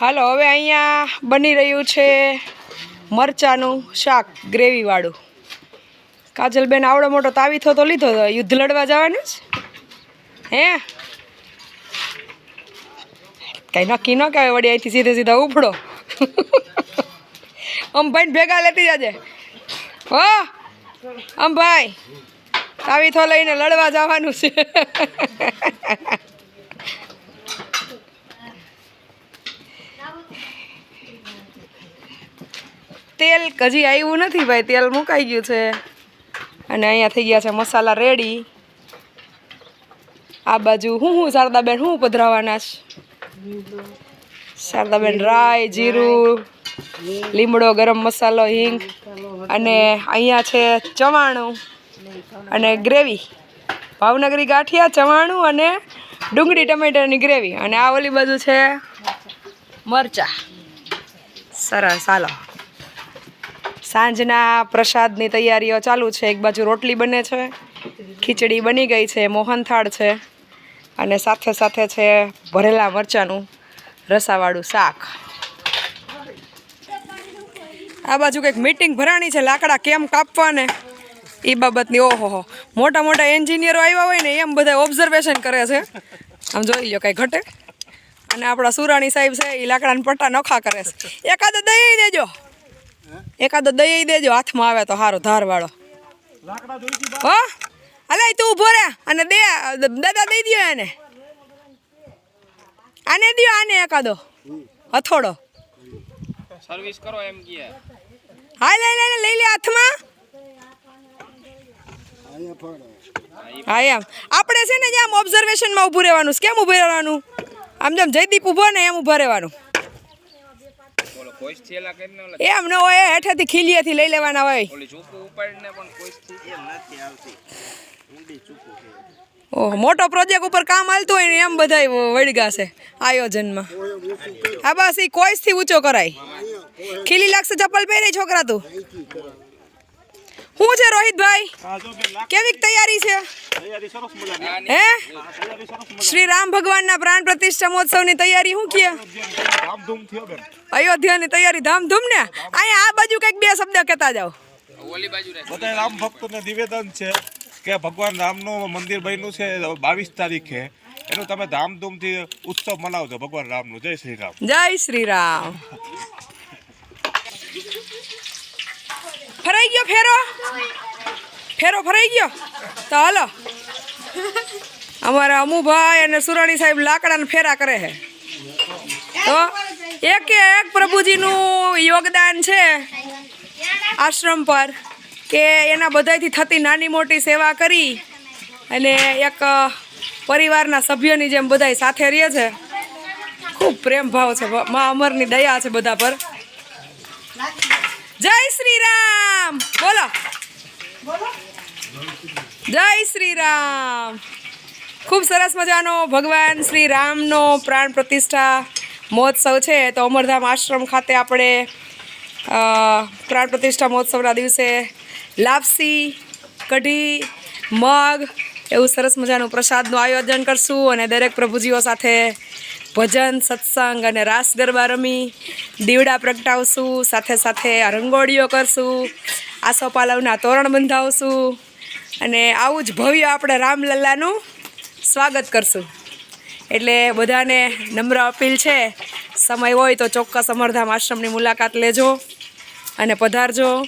હાલો, હવે અહીંયા બની રહ્યું છે મરચાનું શાક, ગ્રેવીવાળું. કાજલબેન આવડો મોટો તાવીથો તો લીધો તો યુદ્ધ લડવા જવાનું જ? હે? કંઈ નક્કી ન કહેવાય, વળી અહીંથી સીધે સીધા ઉપડો. અંભાઈને ભેગા લેતી જાજે. હો અંભાઈ તાવીથો લઈને લડવા જવાનું છે. તેલ હજી આવ્યું નથી ભાઈ, તેલ મુકાઈ ગયું છે. અને અહીંયા થઈ ગયા છે મસાલા રેડી આ બાજુ હું હું શારદાબેન હું પધરાવાના છે? શારદાબેન રાય, જીરું, લીમડો, ગરમ મસાલો, હિંગ અને અહીંયા છે ચવાણું અને ગ્રેવી. ભાવનગરી ગાંઠિયા, ચવાણું અને ડુંગળી ટમેટાની ગ્રેવી. અને આ ઓલી બાજુ છે મરચા. સરસ, હાલો. સાંજના પ્રસાદની તૈયારીઓ ચાલુ છે. એક બાજુ રોટલી બને છે, ખીચડી બની ગઈ છે, મોહનથાળ છે અને સાથે સાથે છે ભરેલા મરચાંનું રસાવાળું શાક. આ બાજુ કંઈક મીટિંગ ભરાણી છે, લાકડા કેમ કાપવા ને એ બાબતની ઓહો મોટા મોટા એન્જિનિયરો આવ્યા હોય ને, એમ બધા ઓબ્ઝર્વેશન કરે છે. આમ જોઈ લો કાંઈ ઘટે. અને આપણા સુરાણી સાહેબ છે એ લાકડાના પટ્ટા નોખા કરે છે. એકાદો દઈ દેજો. એકાદો દઈ દેજો હાથમાં આવે તો સારો ધારવાળો. હો? અલે તું ઊભો રે અને દે દાદા દઈ દ્યો એને. આને દો આને એકાદો. હથોડો. સર્વિસ કરો એમ કે. હા લઈ લઈ લઈ લે હાથમાં. હા એમ. આપણે છે ને જે આમ ઓબ્ઝર્વેશનમાં ઊભું રહેવાનું કેમ ઊભું રહેવાનું? આમ જેમ જયદીપ ઊભો ને એમ ઊભા રહેવાનું બોલો કોઈ થેલા કરીને ઓલા એમ ન હોય હેઠેથી ખીલીએથી લઈ લેવાના હોય. ઓલી ચૂકું ઉપાડીને પણ કોઈ થી એમ નથી આવતી. ઊંડી ચૂકું છે. ઓહ મોટો પ્રોજેક્ટ ઉપર કામ હાલતું હોય ને એમ બધાય વળગા છે આયોજનમાં. હા બસ એ કોઈસથી ઊંચો કરાય. ખીલી લાગશે ચપ્પલ પહેરી છોકરા તું. રોહિતભાઈ કેવી તૈયારી છે? હે? શ્રી રામ ભગવાનના પ્રાણ પ્રતિષ્ઠા મહોત્સવની તૈયારી શું કે અયોધ્યાની તૈયારી ધામધૂમ ને? અહીંયા આ બાજુ કંઈક બે શબ્દ કહેતા જાઓ. બધા રામ ભક્તોને નિવેદન છે કે ભગવાન રામનું મંદિર બન્યું છે બાવીસ તારીખે. એનું તમે ધામધૂમથી ઉત્સવ મનાવજો ભગવાન રામનું. જય શ્રી રામ. જય શ્રી રામ. ફરાઈ ગયો ફેરો? ફેરો ફરાઈ ગયો? તો હાલો. અમારા અમુભાઈ અને સુરાણી સાહેબ લાકડાને ફેરા કરે છે. તો એક એક પ્રભુજીનું યોગદાન છે આશ્રમ પર કે એના બધાયથી થતી નાની મોટી સેવા કરી અને એક પરિવારના સભ્યોની જેમ બધાય સાથે રહે છે. ખૂબ પ્રેમ ભાવ છે. મા અમરની દયા છે બધા પર. જય શ્રી રામ. બોલો. જય શ્રી રામ ખૂબ સરસ મજાનો ભગવાન શ્રી રામનો પ્રાણ પ્રતિષ્ઠા મહોત્સવ છે. તો અમરધામ આશ્રમ ખાતે આપણે પ્રાણ પ્રતિષ્ઠા મહોત્સવના દિવસે લાપસી, કઢી, મગ એવું સરસ મજાનું પ્રસાદનું આયોજન કરશું અને દરેક પ્રભુજીઓ સાથે ભજન, સત્સંગ અને રાસ ગરબા રમી, દીવડા પ્રગટાવશું, સાથે સાથે રંગોળીઓ કરશું, આસોપાલવના તોરણ બંધાવશું. અને આવું જ ભવ્ય આપણે રામલલ્લાનું સ્વાગત કરશું. એટલે બધાને નમ્ર અપીલ છે, સમય હોય તો ચોક્કસ અમરધામ આશ્રમની મુલાકાત લેજો અને પધારજો.